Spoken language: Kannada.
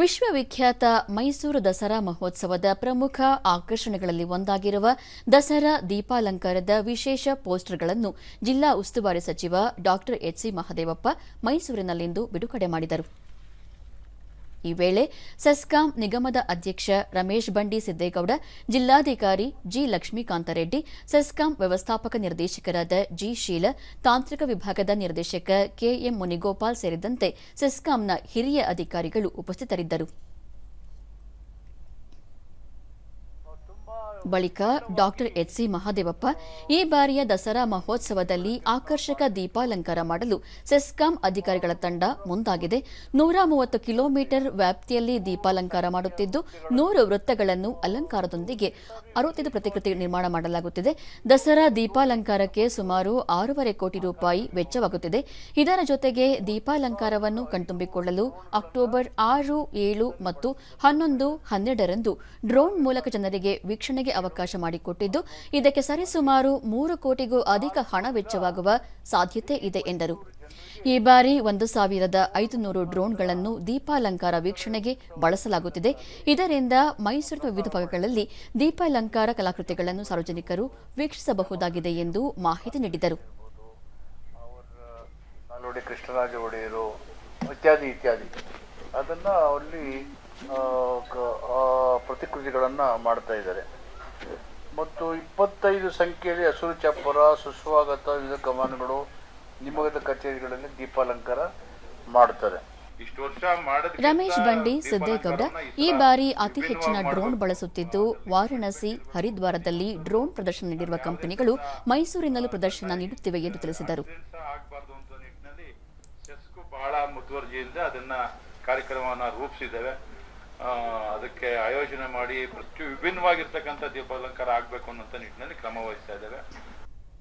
ವಿಶ್ವವಿಖ್ಯಾತ ಮೈಸೂರು ದಸರಾ ಮಹೋತ್ಸವದ ಪ್ರಮುಖ ಆಕರ್ಷಣೆಗಳಲ್ಲಿ ಒಂದಾಗಿರುವ ದಸರಾ ದೀಪಾಲಂಕಾರದ ವಿಶೇಷ ಪೋಸ್ಟರ್ಗಳನ್ನು ಜಿಲ್ಲಾ ಉಸ್ತುವಾರಿ ಸಚಿವ ಡಾ ಎಚ್ಸಿ ಮಹದೇವಪ್ಪ ಮೈಸೂರಿನಲ್ಲಿಂದು ಬಿಡುಗಡೆ ಮಾಡಿದರು. ಈ ವೇಳೆ ಸೆಸ್ಕಾಂ ನಿಗಮದ ಅಧ್ಯಕ್ಷ ರಮೇಶ್ ಬಂಡಿ ಸಿದ್ದೇಗೌಡ, ಜಿಲ್ಲಾಧಿಕಾರಿ ಜಿ ಲಕ್ಷ್ಮೀಕಾಂತರೆಡ್ಡಿ, ಸೆಸ್ಕಾಂ ವ್ಯವಸ್ಥಾಪಕ ನಿರ್ದೇಶಕರಾದ ಜಿ ಶೀಲ, ತಾಂತ್ರಿಕ ವಿಭಾಗದ ನಿರ್ದೇಶಕ ಕೆಎಂ ಮುನಿಗೋಪಾಲ್ ಸೇರಿದಂತೆ ಸೆಸ್ಕಾಂನ ಹಿರಿಯ ಅಧಿಕಾರಿಗಳು ಉಪಸ್ಥಿತರಿದ್ದರು. ಬಳಿಕ ಡಾಕ್ಟರ್ ಎಚ್ಸಿ ಮಹಾದೇವಪ್ಪ ಈ ಬಾರಿಯ ದಸರಾ ಮಹೋತ್ಸವದಲ್ಲಿ ಆಕರ್ಷಕ ದೀಪಾಲಂಕಾರ ಮಾಡಲು ಸೆಸ್ಕಾಂ ಅಧಿಕಾರಿಗಳ ತಂಡ ಮುಂದಾಗಿದೆ. ನೂರ ಮೂವತ್ತು ಕಿಲೋಮೀಟರ್ ವ್ಯಾಪ್ತಿಯಲ್ಲಿ ದೀಪಾಲಂಕಾರ ಮಾಡುತ್ತಿದ್ದು, ನೂರು ವೃತ್ತಗಳನ್ನು ಅಲಂಕಾರದೊಂದಿಗೆ ಅರವತ್ತೈದು ಪ್ರತಿಕೃತಿ ನಿರ್ಮಾಣ ಮಾಡಲಾಗುತ್ತಿದೆ. ದಸರಾ ದೀಪಾಲಂಕಾರಕ್ಕೆ ಸುಮಾರು ಆರೂವರೆ ಕೋಟಿ ರೂಪಾಯಿ ವೆಚ್ಚವಾಗುತ್ತಿದೆ. ಇದರ ಜೊತೆಗೆ ದೀಪಾಲಂಕಾರವನ್ನು ಕಣ್ತುಂಬಿಕೊಳ್ಳಲು ಅಕ್ಟೋಬರ್ ಆರು, ಏಳು ಮತ್ತು ಹನ್ನೊಂದು, ಹನ್ನೆರಡರಂದು ಡ್ರೋನ್ ಮೂಲಕ ಜನರಿಗೆ ವೀಕ್ಷಣೆಗೆ ಅವಕಾಶ ಮಾಡಿಕೊಟ್ಟಿದ್ದು. ಇದಕ್ಕೆ ಸರಿಸುಮಾರು ಮೂರು ಕೋಟಿಗೂ ಅಧಿಕ ಹಣ ವೆಚ್ಚವಾಗುವ ಸಾಧ್ಯತೆ ಇದೆ ಎಂದರು. ಈ ಬಾರಿ ಒಂದು ಸಾವಿರದ ಐದುನೂರು ಡ್ರೋನ್ಗಳನ್ನು ದೀಪಾಲಂಕಾರ ವೀಕ್ಷಣೆಗೆ ಬಳಸಲಾಗುತ್ತಿದೆ. ಇದರಿಂದ ಮೈಸೂರಿನ ವಿವಿಧ ಭಾಗಗಳಲ್ಲಿ ದೀಪಾಲಂಕಾರ ಕಲಾಕೃತಿಗಳನ್ನು ಸಾರ್ವಜನಿಕರು ವೀಕ್ಷಿಸಬಹುದಾಗಿದೆ ಎಂದು ಮಾಹಿತಿ ನೀಡಿದರು. ಕೃಷ್ಣರಾಜ ಒಡೆಯರು ಇತ್ಯಾದಿ ಇತ್ಯಾದಿ. ಅದನ್ನ ಅಲ್ಲಿ ಪ್ರತಿಕೃತಿಗಳನ್ನ ಮಾಡ್ತಾ ಮತ್ತು ಇಪ್ಪತ್ತೈದು ಸಂಖ್ಯೆಯಲ್ಲಿ ಹಸಿರು ಚಪ್ಪರ ಸುಸ್ವಾಗತ ವಿವಿಧ ಕಮಾನುಗಳು ನಿಮಗದ ಕಚೇರಿಗಳಲ್ಲಿ ದೀಪಾಲಂಕಾರ ಮಾಡ್ತಾರೆ ರಮೇಶ್ ಬಂಡಿ ಸಿದ್ದೇಗೌಡ ಈ ಬಾರಿ ಅತಿ ಹೆಚ್ಚಿನ ಡ್ರೋನ್ ಬಳಸುತ್ತಿದ್ದು ವಾರಾಣಸಿ ಹರಿದ್ವಾರದಲ್ಲಿ ಡ್ರೋನ್ ಪ್ರದರ್ಶನ ನೀಡಿರುವ ಕಂಪನಿಗಳು ಮೈಸೂರಿನಲ್ಲೂ ಪ್ರದರ್ಶನ ನೀಡುತ್ತಿವೆ ಎಂದು ತಿಳಿಸಿದರು. ಬಹಳ ಮುತುವರ್ಜಿಯಿಂದ ಅದನ್ನ ಕಾರ್ಯಕ್ರಮವನ್ನ ರೂಪಿಸಿದ್ದೇವೆ. ಅದಕ್ಕೆ ಆಯೋಜನೆ ಮಾಡಿ ಪ್ರತಿ ವಿಭಿನ್ನವಾಗಿರ್ತಕ್ಕಂಥ ದೀಪಾಲಂಕಾರ ಆಗಬೇಕು ಅನ್ನೋಂಥ ನಿಟ್ಟಿನಲ್ಲಿ ಕ್ರಮ ವಹಿಸ್ತಾ ಇದ್ದೇವೆ.